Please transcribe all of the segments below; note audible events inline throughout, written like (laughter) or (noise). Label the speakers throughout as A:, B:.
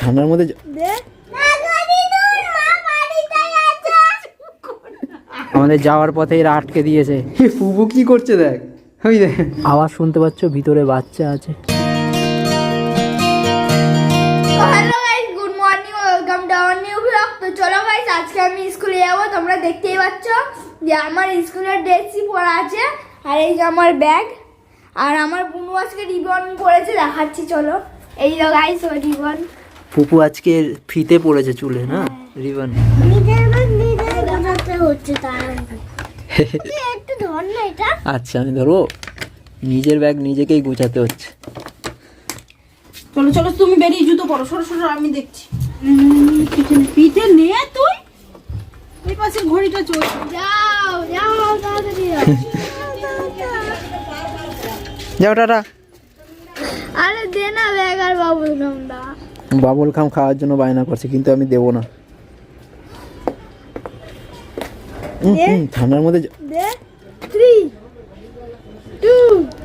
A: ঠান্ডার মধ্যে আমাদের যাওয়ার পথে এরা আটকে দিয়েছে। ফুবু কি করছে দেখ? ওই দেখ। আওয়াজ শুনতে পাচ্ছ ভিতরে বাচ্চা আছে।
B: Hello guys good morning welcome to new blog তো চলো গাইস আজকে আমি স্কুলে যাব তোমরা দেখতেই পাচ্ছ যে আমার স্কুলের ড্রেসই পরা আছে আর এই যে আমার ব্যাগ আর আমার বুনু আজকে রিবন পরেছে দেখাচ্ছি চলো। এই যে গাইস ওই রিবন
A: ফুপু আজকে ফিতে পড়েছে চুলে না? রিবন
B: নিজের ব্যাগ নিজের বানাতে হচ্ছে তার (laughs) একটু ধর না এটা।
A: আচ্ছা আমি ধরবো। নিজের ব্যাগ নিজেকেই গোছাতে হচ্ছে।
C: চলো চলো তুমি বেরিয়ে জুতো পরো। সরো সরো আমি দেখছি। পিঠে নে তুই। ওই পাশে ঘড়িটা চলছে
B: যাও যাও তাড়াতাড়ি যাও।
A: যাও টাটা।
B: আরে দে না ব্যাগ বাবুল
A: খাম খাওয়ার জন্য বায়না করছে কিন্তু আমি দেবো না। ঠান্ডার মধ্যে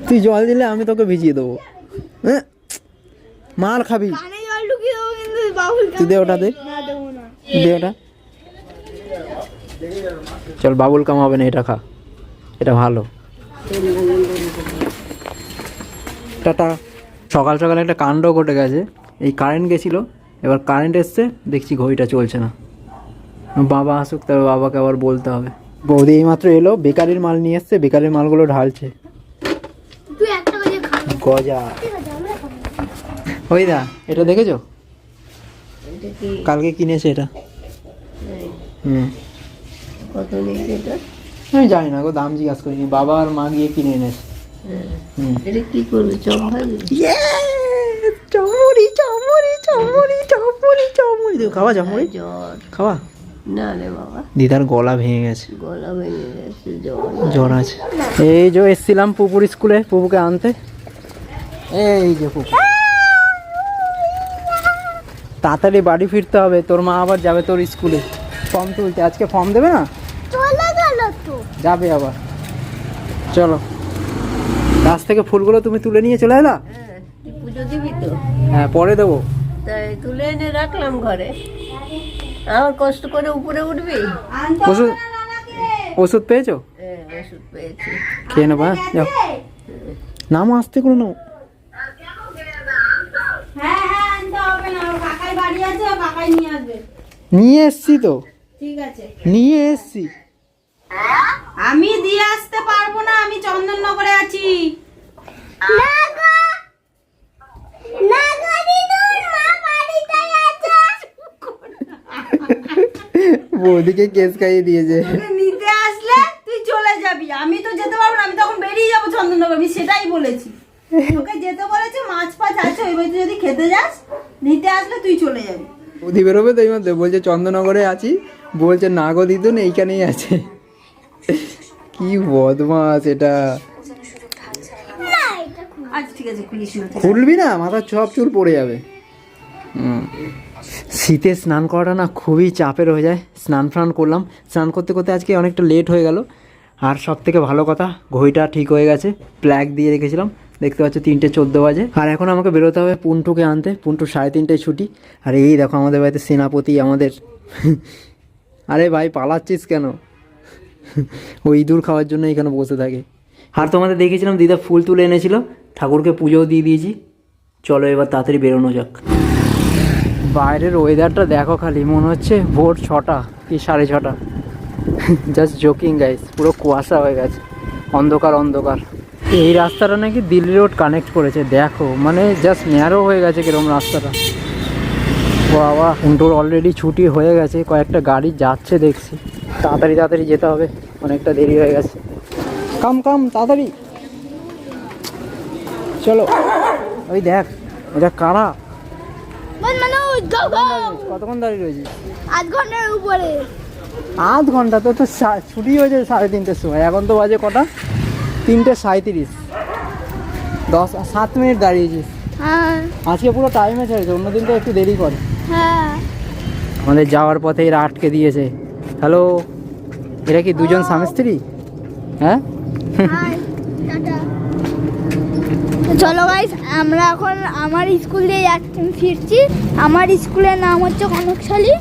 A: তুই জল দিলে আমি তোকে ভিজিয়ে দেবো। হ্যাঁ? মার খাবি। তুই দে ওটা দে। দে ওটা। চল বাবুল কাম হবে না এটা খা। এটা ভালো। টাটা। সকাল সকাল একটা কাণ্ড ঘটে গেছে। এই কারেন্ট গেছিল এবার কারেন্ট এসছে দেখছি ঘড়িটা চলছে না। বাবা আসুক তবে বাবাকে আবার বলতে হবে। বৌদি এইমাত্র এলো বেকারির মাল নিয়ে এসছে বেকারির মালগুলো ঢালছে।
B: তুই একটা করে খা।
A: গজা। ওই দা এটা দেখেছ? কালকে কিনেছে এটা। হুম।
C: কত নিয়েছে এটা?
A: আমি জানি না গো দাম জিজ্ঞাসা করিনি। বাবা আর মা গিয়ে কিনে এনেছে। হুম।
C: এটা কি করবে চপ
A: চামড়ি খাওয়া চামড়ি
C: জ্বর।
A: খাওয়া?
C: না রে বাবা।
A: দিদার গলা ভেঙে গেছে।
C: গলা ভেঙে গেছে জ্বর
A: জ্বর আছে। এই যে এসছিলাম পুপুর স্কুলে পুপুকে আনতে। এই যে পুপু তাড়াতাড়ি বাড়ি ফিরতে হবে তোর মা আবার যাবে তোর স্কুলে। ফর্ম তুলতে। আজকে ফর্ম দেবে না?
B: চলে গেল তো।
A: যাবে আবার। চলো। গাছ থেকে ফুলগুলো তুমি তুলে নিয়ে চলে এলা?
C: হ্যাঁ
A: হ্যাঁ পরে দেবো।
C: তাই তুলে এনে রাখলাম ঘরে। আবার কষ্ট করে উপরে উঠবি?
A: ওষুধ ওষুধ পেয়েছ?
C: হ্যাঁ ওষুধ পেয়েছি।
A: খেয়ে নেব যাও। নামো আসতে করে নাও
C: হ্যাঁ হ্যাঁ আনতে হবে না। ওর কাকাই বাড়ি আছে ও কাকাই নিয়ে আসবে।
A: এসছি তো।
C: ঠিক আছে।
A: নিয়ে এসছি।
C: আমি দিয়ে আসতে পারব না আমি চন্দননগরে আছি।
B: না গো দিদুন মা বাড়িতে আছে
A: বৌদিকে কেস খাইয়ে দিয়েছে।
C: নিতে আসলে তুই চলে যাবি। আমি তো যেতে পারব না আমি তখন বেরিয়ে যাব চন্দননগর আমি সেটাই বলেছি। তোকে যেতে বলেছে মাছ ফাছ আছে ওই যদি খেতে যাস নিতে আসলে তুই চলে যাবি।
A: বৌদি বেরোবে তো এই মধ্যে বলছে চন্দননগরে আছি বলছে না গো দিদুন এইখানেই আছে। কি বদমাস এটা।
C: আচ্ছা ঠিক আছে খুলিস না।
A: খুলবি না মাথার সব চুল পড়ে যাবে। হুম। শীতে স্নান করাটা না খুবই চাপের হয়ে যায়। স্নান ফ্নান করলাম। স্নান করতে করতে আজকে অনেকটা লেট হয়ে গেল। আর সব থেকে ভালো কথা, ঘড়িটা ঠিক হয়ে গেছে। প্ল্যাগ দিয়ে রেখেছিলাম। দেখতে পাচ্ছ তিনটে চোদ্দ বাজে। আর এখন আমাকে বেরোতে হবে পুন্টুকে আনতে। পুন্টু সাড়ে তিনটেয় ছুটি। আর এই দেখো আমাদের বাড়িতে সেনাপতি আমাদের। আরে ভাই, পালাচ্ছিস কেন? ওই ইঁদুর খাওয়ার জন্য এখানে বসে থাকে। আর তোমাদের দেখেছিলাম দিদা ফুল তুলে এনেছিল। ঠাকুরকে পুজোও দিয়ে দিয়েছি। চলো এবার তাড়াতাড়ি বেরোনো যাক। বাইরের ওয়েদারটা দেখো খালি, মনে হচ্ছে ভোর ছটা কি সাড়ে ছটা। জাস্ট জোকিং গাইস পুরো কুয়াশা হয়ে গেছে, অন্ধকার অন্ধকার। এই রাস্তাটা নাকি দিল্লি রোড কানেক্ট করেছে, দেখো মানে জাস্ট ন্যারো হয়ে গেছে কিরম রাস্তাটা। বাবা উন্টোর অলরেডি ছুটি হয়ে গেছে, কয়েকটা গাড়ি যাচ্ছে দেখছি। তাড়াতাড়ি তাড়াতাড়ি যেতে হবে, অনেকটা দেরি হয়ে গেছে। কাম কাম তাড়াতাড়ি। চলো। ওই দেখ এটা কারা? কতক্ষণ দাঁড়িয়ে রয়েছিস?
B: আধ ঘণ্টার উপরে।
A: আধ ঘণ্টা তো ছুটি হয়েছে সাড়ে তিনটের সময়। এখন তো বাজে কটা? তিনটে সাঁত্রিশ দশ সাত মিনিট দাঁড়িয়েছিস।
B: হ্যাঁ।
A: আজকে পুরো টাইমে ছেড়েছে অন্যদিন তো একটু দেরি করে।
B: হ্যাঁ।
A: আমাদের যাওয়ার পথে এরা আটকে দিয়েছে। হ্যালো এরা কি দুজন স্বামী স্ত্রী? হ্যাঁ?
B: চলো গাইস আমরা এখন আমার স্কুল দিয়ে যাচ্ছি, ফিরছি। আমার স্কুলের নাম হচ্ছে কনকশালী।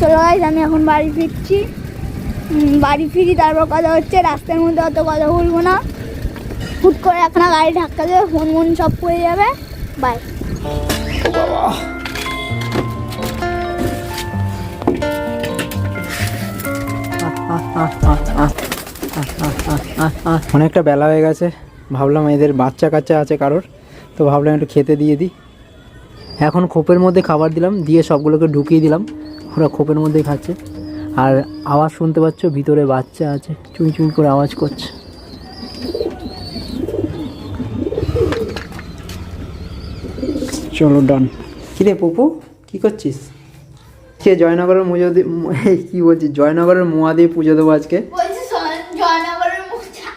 B: চলো গাইস আমি এখন বাড়ি ফিরছি। বাড়ি ফিরি, তারপর কথা হচ্ছে, রাস্তার মধ্যে অত কথা বলব না। হুট করে এখন গাড়ি ধাক্কা দেবে ফোন ফোন সব পড়ে যাবে। বাই
A: অনেকটা বেলা হয়ে গেছে। ভাবলাম এদের বাচ্চা কাচ্চা আছে কারোর তো ভাবলাম একটু খেতে দিয়ে দিই। এখন খোপের মধ্যে খাবার দিলাম দিয়ে সবগুলোকে ঢুকিয়ে দিলাম ওরা খোপের মধ্যেই খাচ্ছে। আর আওয়াজ শুনতে পাচ্ছ ভিতরে বাচ্চা আছে চুই চুই করে আওয়াজ করছে। চলো ডান কিরে পপু কী করছিস? কে জয়নগরের মুজো দিয়ে এই কি বলছিস জয়নগরের মোয়া দিয়ে পুজো দেবো আজকে
B: বলছি জয়নগরের মুখটা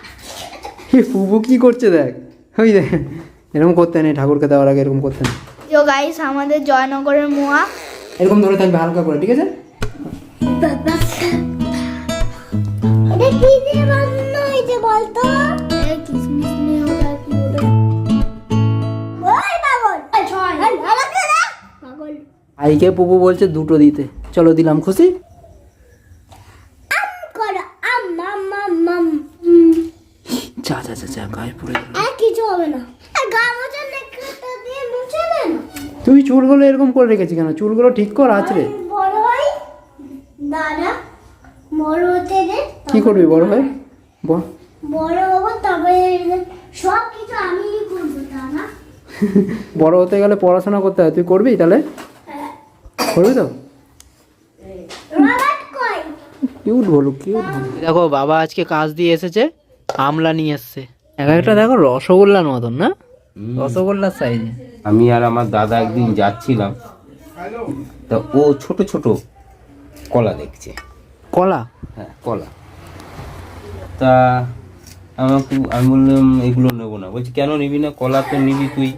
A: এ ফুবু কি করছে দেখ? ওই দেখ এরকম করতে নেই ঠাকুরকে দেওয়ার আগে এরকম করতে নেই।
B: তো গাইস আমাদের জয়নগরের মোয়া।
A: এরকম ধরে থাকবে হালকা করে ঠিক আছে?
B: এটা কি দিয়ে বানানো হয়েছে বলতো? পাগল।
A: আইকে পুপু বলছে দুটো দিতে। চলো দিলাম খুশি
B: করো আম মাম মাম মাম
A: যা গায়ে পড়ে গেল।
B: আর কিছু হবে না। আর গা মোছা দিয়ে মুছে দে না।
A: তুই চুলগুলো এরকম করে রেখেছি কেন? চুলগুলো ঠিক কর আছড়ে
B: বড় ভাই দাদা বড় হতে দে
A: কি করবি বড় ভাই? বল।
B: বড় হব তবে সব কিছু আমিই করব না (laughs)
A: বড় হতে গেলে পড়াশোনা করতে হয়। তুই করবি তাহলে? করবি তো? কিউট বলো কিউট দেখো বাবা আজকে কাজ দিয়ে এসেছে। আমলা নিয়ে এসছে এক একটা দেখো রসগোল্লার মতন না? রসগোল্লার সাইজে
D: আমি আর আমার দাদা একদিন যাচ্ছিলাম। তা ও ছোট ছোট কলা দেখছে।
A: কলা?
D: হ্যাঁ কলা। তা আমাকে আমি বললাম এগুলো নেব না। বলছি কেন নিবি না? কলা তো নিবি তুই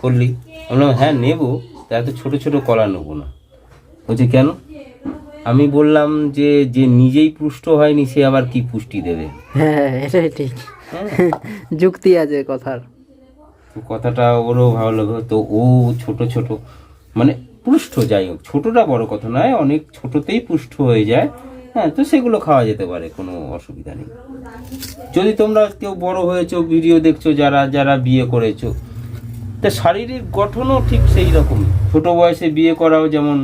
D: করলি। আমি বললাম হ্যাঁ নেব। তা এত ছোট ছোট কলা নেব না। বলছি কেন? আমি বললাম যে যে নিজেই পুষ্ট হয়নি সে আবার কি পুষ্টি দেবে?
A: হ্যাঁ এটাই ঠিক। যুক্তি আছে কথার।
D: কথাটা ওরও ভালো লাগল। তো ও ছোট ছোট মানে পুষ্ট যাই হোক ছোটটা বড় কথা নয় অনেক ছোটতেই পুষ্ট হয়ে যায়। হ্যাঁ তো সেগুলো খাওয়া যেতে পারে কোনো অসুবিধা নেই। যদি তোমরা কেউ বড় হয়েছো ভিডিও দেখছ যারা যারা বিয়ে করেছ তা শারীরিক গঠনও ঠিক সেই রকম। ছোট বয়সে বিয়ে করাও যেমন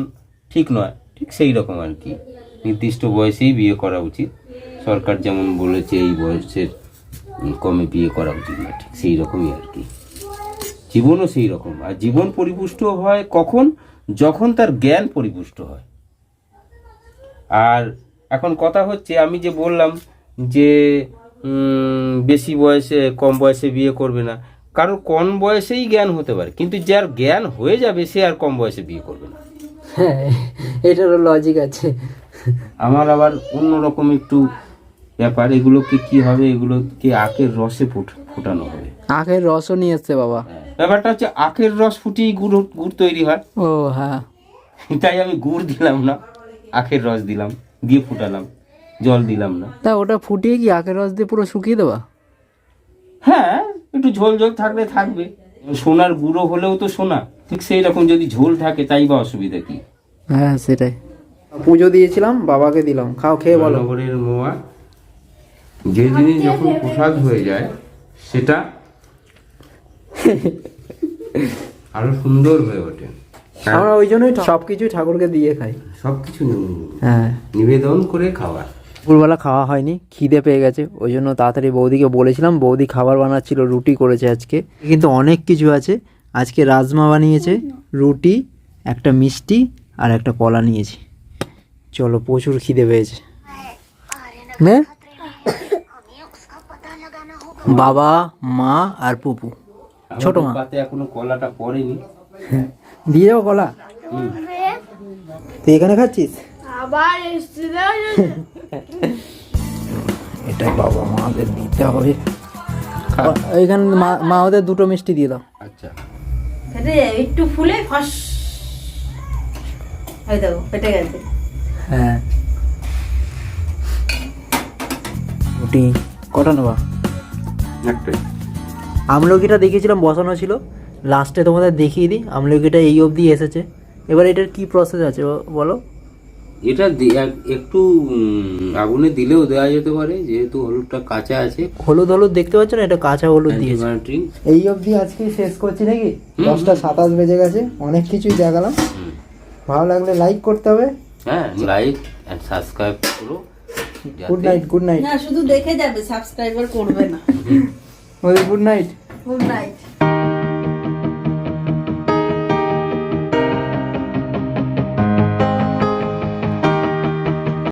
D: ঠিক নয় ঠিক সেই রকম আর কি। নির্দিষ্ট বয়সেই বিয়ে করা উচিত। সরকার যেমন বলেছে, এই বয়সের কমে বিয়ে করা উচিত না, ঠিক সেই রকমই আর কি। জীবনও সেই রকম। আর জীবন পরিপুষ্ট হয় কখন? যখন তার জ্ঞান পরিপুষ্ট হয়। আর এখন কথা হচ্ছে, আমি যে বললাম যে বেশি বয়সে, কম বয়সে বিয়ে করবে না। কারোর কম বয়সেই জ্ঞান হতে পারে। কিন্তু যার জ্ঞান হয়ে যাবে, সে আর কম বয়সে বিয়ে করবে না।
A: হ্যাঁ এটারও লজিক আছে।
D: আমার আবার অন্যরকম একটু ব্যাপার এগুলোকে কি হবে এগুলোকে আখের রসে ফুট- ফোটানো হবে।
A: আখের রসও নিয়ে এসছে বাবা।
D: ব্যাপারটা হচ্ছে আখের রস ফুটিয়ে গুড় গুড় তৈরি হয়।
A: ও হ্যাঁ।
D: তাই আমি গুড় দিলাম না আখের রস দিলাম দিয়ে ফুটালাম জল দিলাম না।
A: তা ওটা ফুটিয়ে কি আখের রস দিয়ে পুরো শুকিয়ে দেবা?
D: হ্যাঁ একটু ঝোল ঝোল থাকলে থাকবে। সোনার গুঁড়ো হলেও তো সোনা। ঠিক সেই রকম যদি ঝোল থাকে তাই বা অসুবিধা কি?
A: হ্যাঁ সেটাই। পুজো দিয়েছিলাম বাবাকে দিলাম। খাও খেয়ে বলো।
D: নগরের মোয়া। যে জিনিস যখন প্রসাদ হয়ে যায় সেটা আরও সুন্দর হয়ে ওঠে।
A: আমরা ওই জন্যই সব কিছুই ঠাকুরকে দিয়ে খাই।
D: সব কিছু
A: হ্যাঁ।
D: নিবেদন করে খাওয়া
A: দুপুরবেলা খাওয়া হয়নি খিদে পেয়ে গেছে ওই জন্য তাড়াতাড়ি বৌদিকে বলেছিলাম বৌদি খাবার বানাচ্ছিল রুটি করেছে আজকে। কিন্তু অনেক কিছু আছে আজকে রাজমা বানিয়েছে রুটি একটা মিষ্টি আর একটা কলা নিয়েছি। চলো প্রচুর খিদে পেয়েছে। হ্যাঁ বাবা মা আর পুপু। ছোট মা।
D: এখনও কলাটা পড়েনি।
A: দিয়ে যাব কলা। তুই এখানে খাচ্ছিস?
B: আবার
A: এটা বাবা মাদের দিতে হবে। এইখানে মা ওদের দুটো মিষ্টি দিয়ে দাও।
D: আচ্ছা।
C: একটু ফুলে ফস ফেটে গেছে।
A: হ্যাঁ। রুটি। কটা নেবা?
D: একটাই।
A: আমলকিটা দেখিয়েছিলাম বসানো ছিল। লাস্টে তোমাদের দেখিয়ে দিই আমলকিটা এই অবধি এসেছে। এবার এটার কি প্রসেস আছে বলো?
D: এটা এক- একটু আগুনে দিলেও দেওয়া যেতে পারে যেহেতু হলুদটা কাঁচা আছে।
A: হলুদ হলুদ দেখতে পাচ্ছ না? এটা কাঁচা হলুদ দিয়েছে। এই অবধি আজকে শেষ করছি নাকি? দশটা সাতাশ বেজে গেছে অনেক কিছুই দেখালাম। ভালো লাগলে লাইক করতে হবে।
D: হ্যাঁ লাইক অ্যান্ড সাবস্ক্রাইব করো।
A: গুড নাইট গুড নাইট
C: না শুধু দেখে যাবে সাবস্ক্রাইবার করবে না।
A: Good night
C: good night